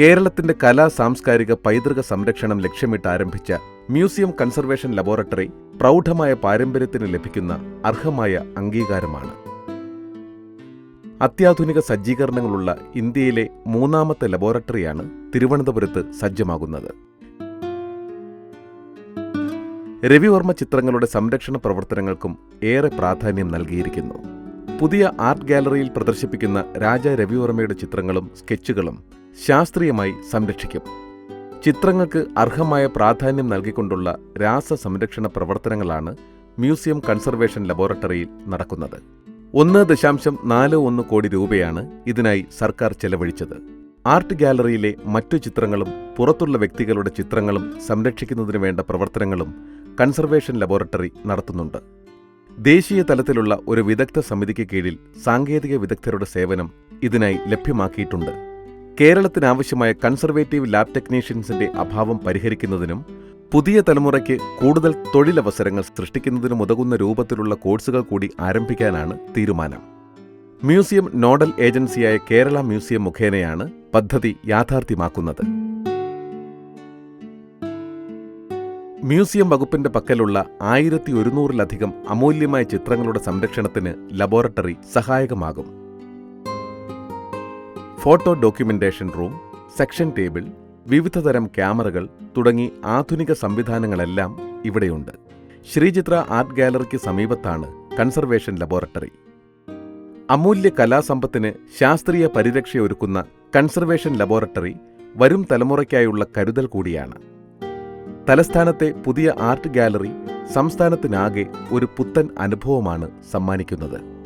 കേരളത്തിന്റെ കലാ സാംസ്കാരിക പൈതൃക സംരക്ഷണം ലക്ഷ്യമിട്ട് ആരംഭിച്ച മ്യൂസിയം കൺസർവേഷൻ ലബോറട്ടറി പ്രൗഢമായ പാരമ്പര്യത്തിന് ലഭിക്കുന്ന അർഹമായ അംഗീകാരമാണ്. അത്യാധുനിക സജ്ജീകരണങ്ങളുള്ള ഇന്ത്യയിലെ മൂന്നാമത്തെ ലബോറട്ടറിയാണ് തിരുവനന്തപുരത്ത് സജ്ജമാകുന്നത്. രവിവർമ്മ ചിത്രങ്ങളുടെ സംരക്ഷണ പ്രവർത്തനങ്ങൾക്കും ഏറെ പ്രാധാന്യം നൽകിയിരിക്കുന്നു. പുതിയ ആർട്ട് ഗാലറിയിൽ പ്രദർശിപ്പിക്കുന്ന രാജ രവിവർമ്മയുടെ ചിത്രങ്ങളും സ്കെച്ചുകളും ശാസ്ത്രീയമായി സംരക്ഷിക്കും. ചിത്രങ്ങൾക്ക് അർഹമായ പ്രാധാന്യം നൽകിക്കൊണ്ടുള്ള രാസ സംരക്ഷണ പ്രവർത്തനങ്ങളാണ് മ്യൂസിയം കൺസർവേഷൻ ലബോറട്ടറിയിൽ നടക്കുന്നത്. ഒന്ന് ദശാംശം നാല് ഒന്ന് കോടി രൂപയാണ് ഇതിനായി സർക്കാർ ചെലവഴിച്ചത്. ആർട്ട് ഗാലറിയിലെ മറ്റു ചിത്രങ്ങളും പുറത്തുള്ള വ്യക്തികളുടെ ചിത്രങ്ങളും സംരക്ഷിക്കുന്നതിന് വേണ്ട പ്രവർത്തനങ്ങളും കൺസർവേഷൻ ലബോറട്ടറി നടത്തുന്നുണ്ട്. ദേശീയ തലത്തിലുള്ള ഒരു വിദഗ്ധ സമിതിക്ക് കീഴിൽ സാങ്കേതിക വിദഗ്ധരുടെ സേവനം ഇതിനായി ലഭ്യമാക്കിയിട്ടുണ്ട്. കേരളത്തിനാവശ്യമായ കൺസർവേറ്റീവ് ലാബ് ടെക്നീഷ്യൻസിന്റെ അഭാവം പരിഹരിക്കുന്നതിനും പുതിയ തലമുറയ്ക്ക് കൂടുതൽ തൊഴിലവസരങ്ങൾ സൃഷ്ടിക്കുന്നതിനും ഉതകുന്ന രൂപത്തിലുള്ള കോഴ്സുകൾ കൂടി ആരംഭിക്കാനാണ് തീരുമാനം. മ്യൂസിയം നോഡൽ ഏജൻസിയായ കേരള മ്യൂസിയം മുഖേനയാണ് പദ്ധതി യാഥാർത്ഥ്യമാക്കുന്നത്. മ്യൂസിയം വകുപ്പിന്റെ പക്കലുള്ള ആയിരത്തി ഒരുന്നൂറിലധികം അമൂല്യമായ ചിത്രങ്ങളുടെ സംരക്ഷണത്തിന് ലബോറട്ടറി സഹായകമാകും. Photo documentation room section table വിവിധതരം ക്യാമറകൾ തുടങ്ങി ആധുനിക സംവിധാനങ്ങളെല്ലാം ഇവിടെയുണ്ട്. ശ്രീചിത്ര ആർട്ട് ഗാലറിക്ക് സമീപത്താണ് കൺസർവേഷൻ ലബോറട്ടറി. അമൂല്യ കലാസമ്പത്തിന് ശാസ്ത്രീയ പരിരക്ഷയൊരുക്കുന്ന കൺസർവേഷൻ ലബോറട്ടറി വരും തലമുറയ്ക്കായുള്ള കരുതൽ കൂടിയാണ്. തലസ്ഥാനത്തെ പുതിയ ആർട്ട് ഗാലറി സംസ്ഥാനത്തിനാകെ ഒരു പുത്തൻ അനുഭവമാണ് സമ്മാനിക്കുന്നത്.